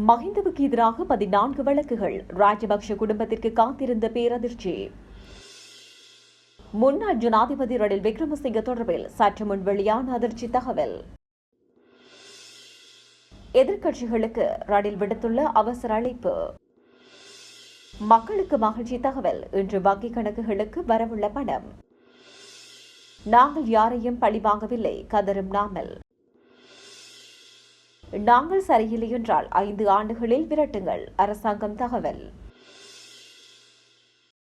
மஹிந்தவுக்கு எதிராக பதினான்கு வழக்குகள். ராஜபக்ஷ குடும்பத்திற்கு காத்திருந்த பேரதிர்ச்சி. முன்னாள் ஜனாதிபதி ரணில் விக்ரமசிங்க தொடர்பில் சற்று முன் வெளியான அதிர்ச்சி தகவல். எதிர்க்கட்சிகளுக்கு ரணில் விடுத்துள்ள அவசர அழைப்பு. மக்களுக்கு மகிழ்ச்சி தகவல். இன்று வங்கிக் கணக்குகளுக்கு வரவுள்ள பணம். நாங்கள் யாரையும் பழிவாங்கவில்லை. கதரும் நாமல். நாங்கள் சரியில்லை என்றால் ஐந்து ஆண்டுகளில் விரட்டுங்கள். அரசாங்கம் தகவல்.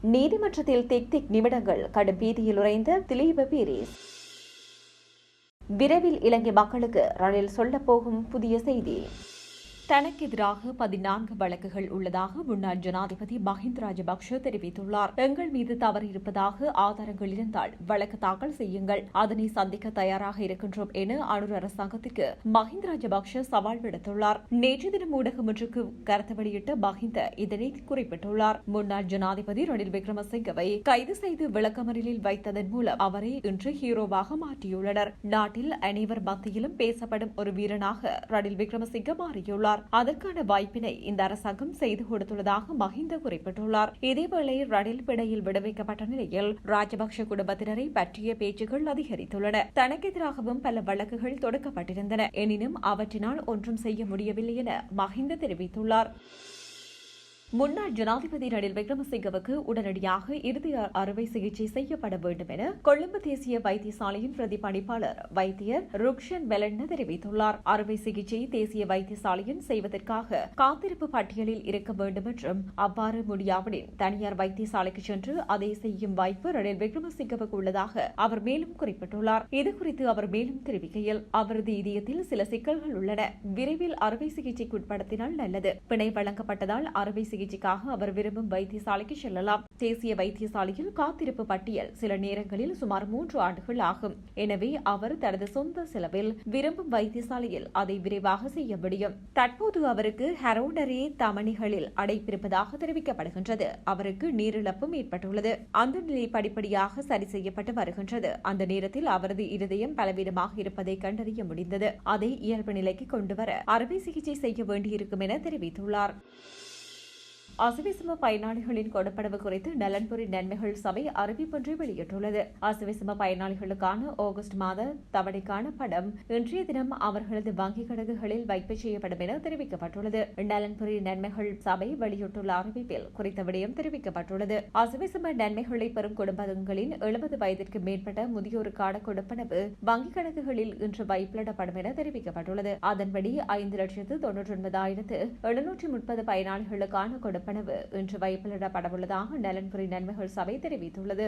நீதிமன்றத்தில் திக் திக் நிமிடங்கள். கடும் பீதியில் உறைந்த திலீப பீரிஸ். விரைவில் இலங்கை மக்களுக்கு ரணில் சொல்லப்போகும் புதிய செய்தி. தனக்கு எதிராக பதினான்கு வழக்குகள் உள்ளதாக முன்னாள் ஜனாதிபதி மஹிந்த ராஜபக்ஷ தெரிவித்துள்ளார். எங்கள் மீது தவறு இருப்பதாக ஆதாரங்கள் இருந்தால் வழக்கு தாக்கல் செய்யுங்கள். அதனை சந்திக்க தயாராக இருக்கின்றோம் என அனுர் அரசாங்கத்திற்கு மஹிந்த ராஜபக்ஷ சவால் விடுத்துள்ளார். நேற்று தினம் ஊடகம் ஒன்றுக்கு கருத்து வெளியிட்ட மஹிந்த இதனை குறிப்பிட்டுள்ளார். முன்னாள் ஜனாதிபதி ரணில் விக்ரமசிங்கவை கைது செய்து விளக்கமறியலில் வைத்ததன் மூலம் அவரை இன்று ஹீரோவாக மாற்றியுள்ளனர். நாட்டில் அனைவர் மத்தியிலும் பேசப்படும் ஒரு வீரனாக ரணில் விக்ரமசிங்க மாறியுள்ளார். அதற்கான வாய்ப்பினை இந்த அரசாங்கம் செய்து கொடுத்துள்ளதாக மஹிந்த குறிப்பிட்டுள்ளார். இதேவேளை ரணில் பிணையில் விடுவிக்கப்பட்ட நிலையில் ராஜபக்ஷ குடும்பத்தினரை பற்றிய பேச்சுகள் அதிகரித்துள்ளன. தனக்கு எதிராகவும் பல வழக்குகள் தொடுக்கப்பட்டிருந்தன. எனினும் அவற்றினால் ஒன்றும் செய்ய முடியவில்லை என மஹிந்த தெரிவித்துள்ளார். முன்னாள் ஜனாதிபதி ரணில் விக்ரமசிங்கவுக்கு உடனடியாக இறுதி அறுவை சிகிச்சை செய்யப்பட வேண்டும் என கொழும்பு தேசிய வைத்தியசாலையின் பிரதிபலிப்பாளர் வைத்தியர் ருக்ஷன் பெலன்ன தெரிவித்துள்ளார். அறுவை சிகிச்சை தேசிய வைத்தியசாலையின் செய்வதற்காக காத்திருப்பு பட்டியலில் இருக்க வேண்டும் என்றும் அவ்வாறு முடியாவிடின் தனியார் வைத்தியசாலைக்கு சென்று அதை செய்யும் வாய்ப்பு ரணில் விக்ரமசிங்கவுக்கு உள்ளதாக அவர் மேலும் குறிப்பிட்டுள்ளார். இதுகுறித்து அவர் மேலும் தெரிவிக்கையில் அவரது இதயத்தில் சில சிக்கல்கள் உள்ளன. விரைவில் அறுவை சிகிச்சைக்கு உட்படுத்தினால் நல்லது. பிணை வழங்கப்பட்டதால் அறுவை சிகிச்சைக்காக அவர் விரும்பும் வைத்தியசாலைக்கு செல்லலாம். தேசிய வைத்தியசாலையில் காத்திருப்பு பட்டியல் சில நேரங்களில் சுமார் மூன்று ஆண்டுகள் ஆகும். எனவே அவர் தனது சொந்த செலவில் விரும்பும் வைத்தியசாலையில் அதை விரைவாக செய்ய முடியும். தற்போது அவருக்கு ஹெரோடரே தமணிகளில் அடைப்பிருப்பதாக தெரிவிக்கப்படுகின்றது. அவருக்கு நீரிழப்பும் ஏற்பட்டுள்ளது. அந்த நிலை படிப்படியாக சரி செய்யப்பட்டு வருகின்றது. அந்த நேரத்தில் அவரது இருதயம் பலவீனமாக இருப்பதை கண்டறிய முடிந்தது. அதை இயல்பு நிலைக்கு கொண்டுவர அறுவை சிகிச்சை செய்ய வேண்டியிருக்கும் என தெரிவித்துள்ளார். அசுவிசம பயனாளிகளின் கொடுப்பனவு குறித்து நலன்புரி நன்மைகள் சபை அறிவிப்பொன்றை வெளியிட்டுள்ளது. அசுவிசம பயனாளிகளுக்கான ஆகஸ்ட் மாத தவணைக்கான பணம் இன்றைய தினம் அவர்களது வங்கிக் கணக்குகளில் வைப்பு செய்யப்படும் என தெரிவிக்கப்பட்டுள்ளது. நலன்புரி நன்மைகள் சபை வெளியிட்டுள்ள அறிவிப்பில் குறித்த விடயம் தெரிவிக்கப்பட்டுள்ளது. அசுவிசம நன்மைகளை பெறும் குடும்பங்களின் எழுபது வயதிற்கு மேற்பட்ட முதியோருக்கான கொடுப்பனவு வங்கிக் கணக்குகளில் இன்று வைப்பிடப்படும் என தெரிவிக்கப்பட்டுள்ளது. அதன்படி ஐந்து லட்சத்து தொன்னூற்றி ஒன்பதாயிரத்து எழுநூற்றி முப்பது பயனாளிகளுக்கான கொடுப்பு கொடுப்பனவு இன்று வைப்பிலிடப்படவுள்ளதாக நலன்புரி நன்மைகள் சபை தெரிவித்துள்ளது.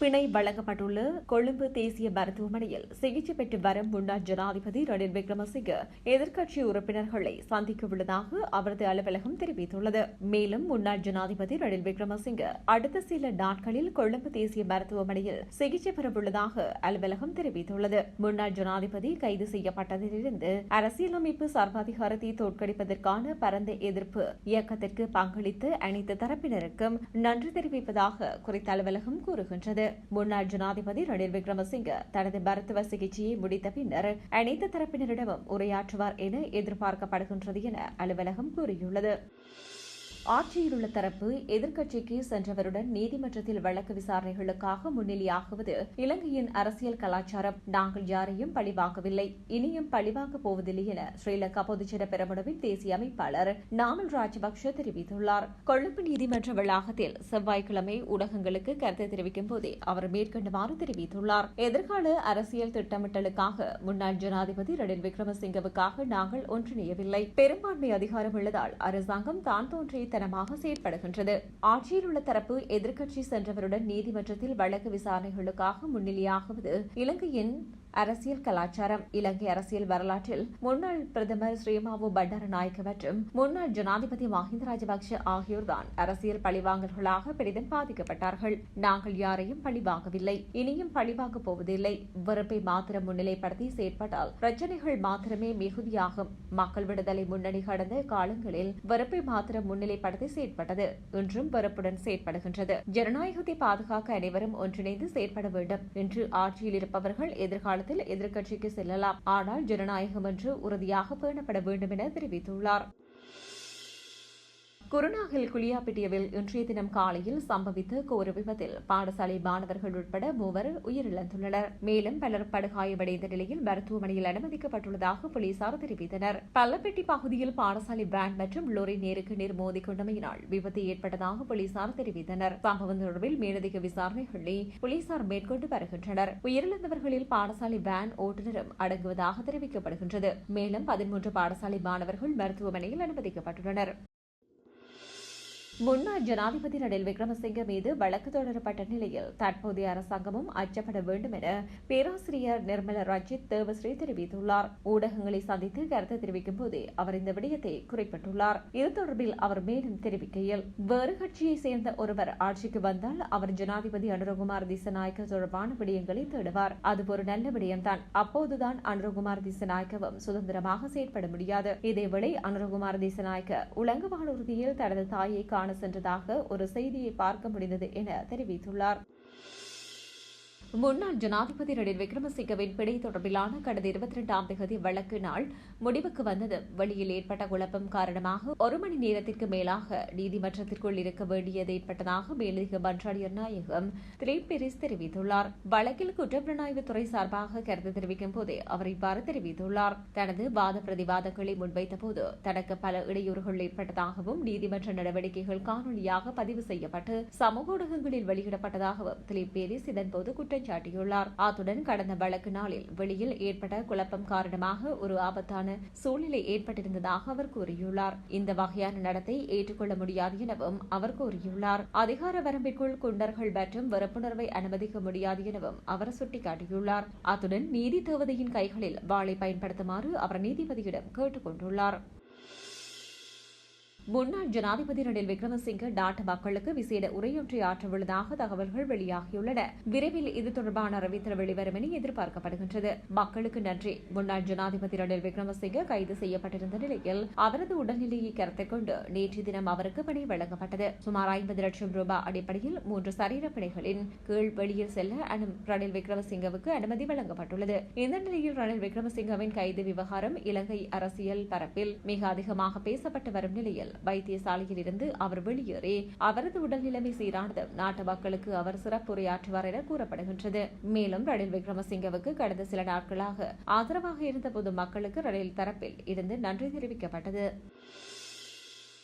பிணை வழங்கப்பட்டுள்ள கொழும்பு தேசிய மருத்துவமனையில் சிகிச்சை பெற்று வரும் முன்னாள் ஜனாதிபதி ரணில் விக்ரமசிங்க எதிர்க்கட்சி உறுப்பினர்களை சந்திக்க உள்ளதாக அவரது அலுவலகம் தெரிவித்துள்ளது. மேலும் முன்னாள் ஜனாதிபதி ரணில் விக்ரமசிங்க அடுத்த சில நாட்களில் கொழும்பு தேசிய மருத்துவமனையில் சிகிச்சை பெறவுள்ளதாக அலுவலகம் தெரிவித்துள்ளது. முன்னாள் ஜனாதிபதி கைது செய்யப்பட்டதிலிருந்து அரசியலமைப்பு சர்வாதிகாரத்தை தோற்கடிப்பதற்கான பரந்த எதிர்ப்பு இயக்கத்திற்கு பங்களித்து அனைத்து தரப்பினருக்கும் நன்றி தெரிவிப்பதாக குறித்த அலுவலகம் கூறுகின்றது. முன்னாள் ஜனாதிபதி ரணில் விக்ரமசிங்க தனது மருத்துவ சிகிச்சையை முடித்த பின்னர் அனைத்து தரப்பினரிடமும் உரையாற்றுவார் என எதிர்பார்க்கப்படுகின்றது என அலுவலகம் கூறியுள்ளது. ஆட்சியில் உள்ள தரப்பு எதிர்க்கட்சிக்கு சென்றவருடன் நீதிமன்றத்தில் வழக்கு விசாரணைகளுக்காக முன்னிலையாகுவது இலங்கையின் அரசியல் கலாச்சாரம். நாங்கள் யாரையும் பழிவாங்கவில்லை. இனியும் பழிவாங்கப் போவதில்லை என ஸ்ரீலங்கா பொதுஜன பெரமுனவின் தேசிய அமைப்பாளர் நாமல் ராஜபக்ஷ தெரிவித்துள்ளார். கொழும்பு நீதிமன்ற வளாகத்தில் செவ்வாய்க்கிழமை ஊடகங்களுக்கு கருத்து தெரிவிக்கும் போதே அவர் மேற்கண்டுமாறு தெரிவித்துள்ளார். எதிர்கால அரசியல் திட்டமிட்டலுக்காக முன்னாள் ஜனாதிபதி ரணில் விக்ரமசிங்கவுக்காக நாங்கள் ஒன்றிணையவில்லை. பெரும்பான்மை அதிகாரம் உள்ளதால் அரசாங்கம் தான் தோன்றிய தனமாக செயற்படுகின்றது. ஆட்சியில் உள்ள தரப்பு எதிர்க்கட்சி சென்றவருடன் நீதிமன்றத்தில் வழக்கு விசாரணைகளுக்காக முன்னிலையாகுவது இலங்கையின் அரசியல் கலாச்சாரம் இலங்கை அரசியல் வரலாற்றில் முன்னாள் பிரதமர் ஸ்ரீமாவு பண்டாரநாயக்க மற்றும் முன்னாள் ஜனாதிபதி மஹிந்த ராஜபக்ஷ ஆகியோர்தான் அரசியல் பழிவாங்கல்களாக பெரிதும் பாதிக்கப்பட்டார்கள். நாங்கள் யாரையும் பழிவாங்கவில்லை. இனியும் பழிவாங்கப் போவதில்லை. வெறுப்பை மாத்திரம் முன்னிலைப்படுத்தி செயற்பட்டால் பிரச்சனைகள் மாத்திரமே மிகுதியாகும். மக்கள் விடுதலை முன்னணி கடந்த காலங்களில் வெறுப்பை மாத்திரம் முன்னிலைப்படுத்தி செயற்பட்டது. இன்றும் வெறுப்புடன் செயற்படுகின்றது. ஜனநாயகத்தை பாதுகாக்க அனைவரும் ஒன்றிணைந்து செயற்பட வேண்டும். என்று ஆட்சியில் இருப்பவர்கள் எதிர்கால காலத்தில் எதிர்க்கட்சிக்கு செல்லலாம். ஆனால் ஜனநாயகம் என்று உறுதியாக பேணப்பட வேண்டும் என தெரிவித்துள்ளார். குருநாகல் குளியாப்பிட்டியவில் இன்றைய தினம் காலையில் சம்பவித்த கோர விபத்தில் பாடசாலை மாணவர்கள் உட்பட மூவர் உயிரிழந்துள்ளனர். மேலும் பலர் படுகாயமடைந்த நிலையில் மருத்துவமனையில் அனுமதிக்கப்பட்டுள்ளதாக போலீசார் தெரிவித்தனர். பள்ளப்பட்டி பகுதியில் பாடசாலை வேன் மற்றும் லோரி நேருக்கு நேர் மோதி கொண்டமையினால் விபத்து ஏற்பட்டதாக போலீசார் தெரிவித்தனர். சம்பவம் தொடர்பில் மேலதிக விசாரணைகளை போலீசார் மேற்கொண்டு வருகின்றனர். உயிரிழந்தவர்களில் பாடசாலை வேன் ஓட்டுநரும் அடங்குவதாக தெரிவிக்கப்படுகின்றது. மேலும் பதிமூன்று பாடசாலை மாணவர்கள் மருத்துவமனையில் அனுமதிக்கப்பட்டுள்ளனர். முன்னாள் ஜனாதிபதி ரணில் விக்ரமசிங்க மீது வழக்கு தொடரப்பட்ட நிலையில் தற்போதைய அரசாங்கமும் அச்சப்பட வேண்டும் என பேராசிரியர் நிர்மல ரஞ்சித் தேவஸ்ரீ தெரிவித்துள்ளார். ஊடகங்களை சந்தித்து கருத்து தெரிவிக்கும் போதே அவர் இந்த விடயத்தை குறிப்பிட்டுள்ளார். இது தொடர்பில் அவர் மேலும் தெரிவிக்கையில் வேறு கட்சியை சேர்ந்த ஒருவர் ஆட்சிக்கு வந்தால் அவர் ஜனாதிபதி அனுரகுமார் திசநாயக்க தொடர்பான விடயங்களை தேடுவார். அது ஒரு நல்ல விடயம்தான். அப்போதுதான் அனுரகுமார் திசநாயக்கவும் சுதந்திரமாக செயற்பட முடியாது. இதேவேளை அனுரகுமார் திசநாயக்க உலக வானூர்தியில் தனது தாயை காண சென்றதாக ஒரு செய்தியை பார்க்க முடிந்தது என தெரிவித்துள்ளார். முன்னாள் ஜனாதிபதி ரணில் விக்ரமசிங்கவின் பிணை தொடர்பிலான கடந்த இருபத்தி இரண்டாம் தேதி வழக்கு நாள் முடிவுக்கு வந்தது. வெளியில் ஏற்பட்ட குழப்பம் காரணமாக ஒரு மணி நேரத்திற்கு மேலாக நீதிமன்றத்திற்குள் இருக்க வேண்டியது ஏற்பட்டதாக மேலதிக பன்றாடியர் நாயகம் திலீப் தெரிவித்துள்ளார். வழக்கில் குற்றப்புலனாய்வு துறை சார்பாக கருத்து தெரிவிக்கும் போதே அவர் இவ்வாறு தெரிவித்துள்ளார். தனது வாத பிரதிவாதங்களை முன்வைத்த போது தனக்கு பல இடையூறுகள் ஏற்பட்டதாகவும் நீதிமன்ற நடவடிக்கைகள் காணொலியாக பதிவு செய்யப்பட்டு சமூக ஊடகங்களில் வெளியிடப்பட்டதாகவும் திலீப் பேரிஸ் இதன்போது குற்றம் சாட்டியுள்ளார் அத்துடன் கடந்த வழக்கு நாளில் வெளியில் ஏற்பட்ட குழப்பம் காரணமாக ஒரு ஆபத்தான சூழ்நிலை ஏற்பட்டிருந்ததாக அவர் கூறியுள்ளார். இந்த வகையான நடத்தை ஏற்றுக்கொள்ள முடியாது எனவும் அவர் கூறியுள்ளார். அதிகார வரம்பிற்குள் குண்டர்கள் மற்றும் வெறுப்புணர்வை அனுமதிக்க முடியாது எனவும் அவர் சுட்டிக்காட்டியுள்ளார். அத்துடன் நீதி தேவதையின் கைகளில் வாளை பயன்படுத்துமாறு அவர் நீதிபதியிடம் கேட்டுக் கொண்டுள்ளார் முன்னாள் ஜனாதிபதி ரணில் விக்ரமசிங்க நாட்டு மக்களுக்கு விசேட உரையொன்றை ஆற்றவுள்ளதாக தகவல்கள் வெளியாகியுள்ளன. விரைவில் இது தொடர்பான அறிவித்தல் வெளிவரும் என எதிர்பார்க்கப்படுகின்றது. மக்களுக்கு நன்றி. முன்னாள் ஜனாதிபதி ரணில் விக்ரமசிங்க கைது செய்யப்பட்டிருந்த நிலையில் அவரது உடல்நிலையை கருத்தில் கொண்டு நேற்று தினம் அவருக்கு பணி வழங்கப்பட்டது. சுமார் ஐம்பது லட்சம் ரூபாய் அடிப்படையில் மூன்று சரீர பிணைகளின் கீழ் வெளியில் செல்ல அனு- ரணில் விக்ரமசிங்கவுக்கு அனுமதி வழங்கப்பட்டுள்ளது. இந்த நிலையில் ரணில் விக்ரமசிங்கவின் கைது விவகாரம் இலங்கை அரசியல் பரப்பில் மிக அதிகமாக பேசப்பட்டு வரும் நிலையில் வைத்தியசாலையில் இருந்து அவர் வெளியேறி அவரது உடல்நிலைமை சீரானது. நாட்டு மக்களுக்கு அவர் சிறப்புரையாற்றுவார் என கூறப்படுகின்றது. மேலும் ரணில் விக்ரமசிங்கவுக்கு கடந்த சில நாட்களாக ஆதரவாக இருந்த பொது மக்களுக்கு ரணில் தரப்பில் இருந்து நன்றி தெரிவிக்கப்பட்டது.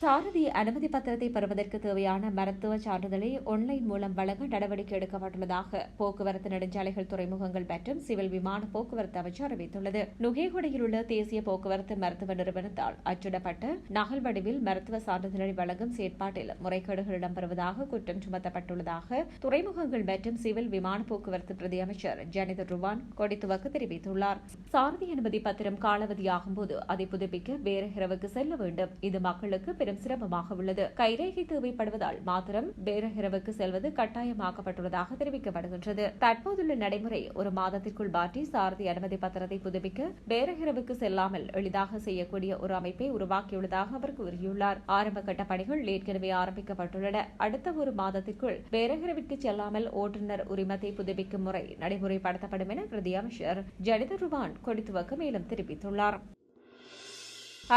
சாரதி அனுமதி பத்திரத்தை பெறுவதற்கு தேவையான மருத்துவ சான்றிதழை ஆன்லைன் மூலம் வழங்க நடவடிக்கை எடுக்கப்பட்டுள்ளதாக போக்குவரத்து நெடுஞ்சாலைகள் துறைமுகங்கள் மற்றும் சிவில் விமான போக்குவரத்து அமைச்சு அறிவித்துள்ளது. நுகேகுடையில் உள்ள தேசிய போக்குவரத்து மருத்துவ நிறுவனத்தால் அச்சிடப்பட்ட நகல் வடிவில் மருத்துவ சான்றிதழை வழங்கும் செயற்பாட்டில் முறைகேடுகள் இடம்பெறுவதாக குற்றம் சுமத்தப்பட்டுள்ளதாக துறைமுகங்கள் மற்றும் சிவில் விமான போக்குவரத்து பிரதி அமைச்சர் ஜனித ருவான் கொடித்துவக்கு தெரிவித்துள்ளார். சாரதி அனுமதி பத்திரம் காலாவதியாகும் போது அதை புதுப்பிக்க வேறு இரவுக்கு செல்ல வேண்டும். இது மக்களுக்கு பெரும் சிரமமாக உள்ளது. கைரேகை தேவைப்படுவதால் மாத்திரம் வேறு செல்வது கட்டாயமாக்கப்பட்டுள்ளதாக தெரிவிக்கப்படுகின்றது. தற்போதுள்ள நடைமுறை ஒரு மாதத்திற்குள் மாற்றி சாரதி அனுமதி பத்திரத்தை புதுப்பிக்க வேறு செல்லாமல் எளிதாக செய்யக்கூடிய ஒரு அமைப்பை உருவாக்கியுள்ளதாக அவர் கூறியுள்ளார். ஆரம்ப கட்ட பணிகள் ஏற்கனவே ஆரம்பிக்கப்பட்டுள்ளன. அடுத்த ஒரு மாதத்திற்குள் வேறகிரவிற்கு செல்லாமல் ஓட்டுநர் உரிமத்தை புதுப்பிக்கும் முறை நடைமுறைப்படுத்தப்படும் என பிரதி அமைச்சர் ஜனித ருவான் கொடித்துவக்கு மேலும் தெரிவித்துள்ளார்.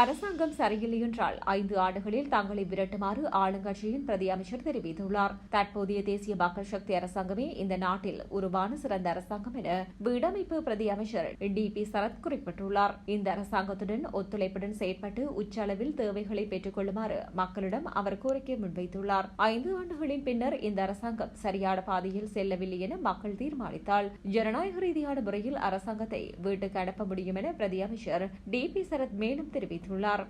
அரசாங்கம் சரியில்லை என்றால் ஐந்து ஆண்டுகளில் தங்களை விரட்டுமாறு ஆளுங்கட்சியின் பிரதி அமைச்சர் தெரிவித்துள்ளார். தற்போதைய தேசிய மக்கள் சக்தி அரசாங்கமே இந்த நாட்டில் உருவான சிறந்த அரசாங்கம் என வீடமைப்பு பிரதி அமைச்சர் டி பி சரத் குறிப்பிட்டுள்ளார். இந்த அரசாங்கத்துடன் ஒத்துழைப்புடன் செயற்பட்டு உச்ச அளவில் தேவைகளை பெற்றுக் கொள்ளுமாறு மக்களிடம் அவர் கோரிக்கை முன்வைத்துள்ளார். ஐந்து ஆண்டுகளின் பின்னர் இந்த அரசாங்கம் சரியான பாதையில் செல்லவில்லை என மக்கள் தீர்மானித்தால் ஜனநாயக ரீதியான முறையில் அரசாங்கத்தை வீட்டுக்கு அனுப்ப முடியும் என பிரதி அமைச்சர் டி பி சரத் மேலும் தெரிவித்தார் தெரிவித்துள்ளார்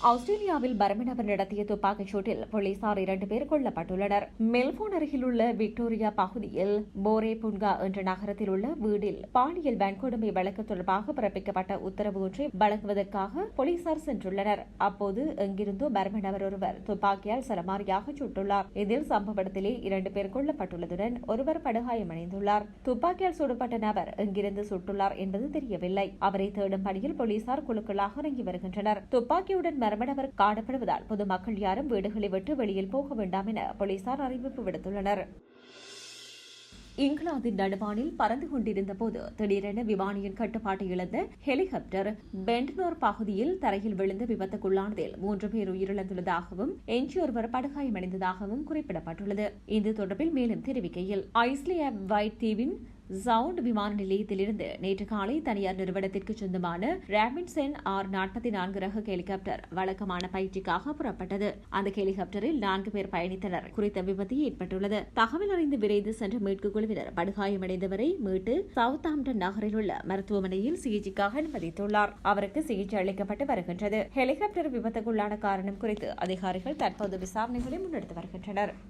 ஆஸ்திரேலியாவில் மர்ம நபர் நடத்திய துப்பாக்கிச் சூட்டில் போலீசார் இரண்டு பேர் கொல்லப்பட்டுள்ளனர். மெல்போன் அருகில் உள்ள விக்டோரியா பகுதியில் போரே புன்கா என்ற நகரத்தில் உள்ள வீடில் பாலியல் வன்கொடுமை வழக்கு தொடர்பாக பிறப்பிக்கப்பட்ட உத்தரவு ஒன்றை வழங்குவதற்காக போலீசார் சென்றுள்ளனர். அப்போது எங்கிருந்தோ மர்ம நபர் ஒருவர் துப்பாக்கியால் சரமாரியாக சுட்டுள்ளார். இதில் சம்பவ இடத்திலே இரண்டு பேர் கொல்லப்பட்டுள்ளதுடன் ஒருவர் படுகாயமடைந்துள்ளார் துப்பாக்கியால் சுடப்பட்ட நபர் எங்கிருந்து சுட்டுள்ளார் என்பது தெரியவில்லை. அவரை தேடும் பணியில் போலீசார் குழுக்களாக இறங்கி வருகின்றனர். துப்பாக்கியுடன் மர்ம காணப்படுவதால் பொதுமக்கள் யாரும் வீடுகளை விட்டு வெளியில் போக வேண்டாம் என போலீசார் அறிவிப்பு விடுத்துள்ளனர். இங்கிலாந்தின் நடுவானில் பறந்து கொண்டிருந்த போது திடீரென விமானியின் கட்டுப்பாட்டை இழந்த ஹெலிகாப்டர் பெண்டனோர் பகுதியில் தரையில் விழுந்து விபத்துக்குள்ளானதில் மூன்று பேர் உயிரிழந்துள்ளதாகவும் எஞ்சியொருவர் படுகாயமடைந்ததாகவும் குறிப்பிடப்பட்டுள்ளது. இது தொடர்பில் மேலும் தெரிவிக்கையில் ஐஸ்லே வைட் தீவின் சவுண்ட் விமான நிலையத்திலிருந்து நேற்று காலை தனியார் நிறுவனத்திற்கு சொந்தமான ராபின்சன் ஆர் நாற்பத்தி நான்கு ரக ஹெலிகாப்டர் வழக்கமான பயிற்சிக்காக புறப்பட்டது. அந்த ஹெலிகாப்டரில் நான்கு பேர் பயணித்தனர். குறித்த விபத்து ஏற்பட்டுள்ளது. தகவல் அறிந்து விரைந்து சென்ற மீட்கு குழுவினர் படுகாயமடைந்தவரை மீட்டு சவுத் ஆம்டன் நகரில் உள்ள மருத்துவமனையில் சிகிச்சைக்காக அனுமதித்துள்ளார். அவருக்கு சிகிச்சை அளிக்கப்பட்டு வருகின்றது. ஹெலிகாப்டர் விபத்துக்குள்ளான காரணம் குறித்து அதிகாரிகள் தற்போது விசாரணைகளை முன்னெடுத்து வருகின்றனர்.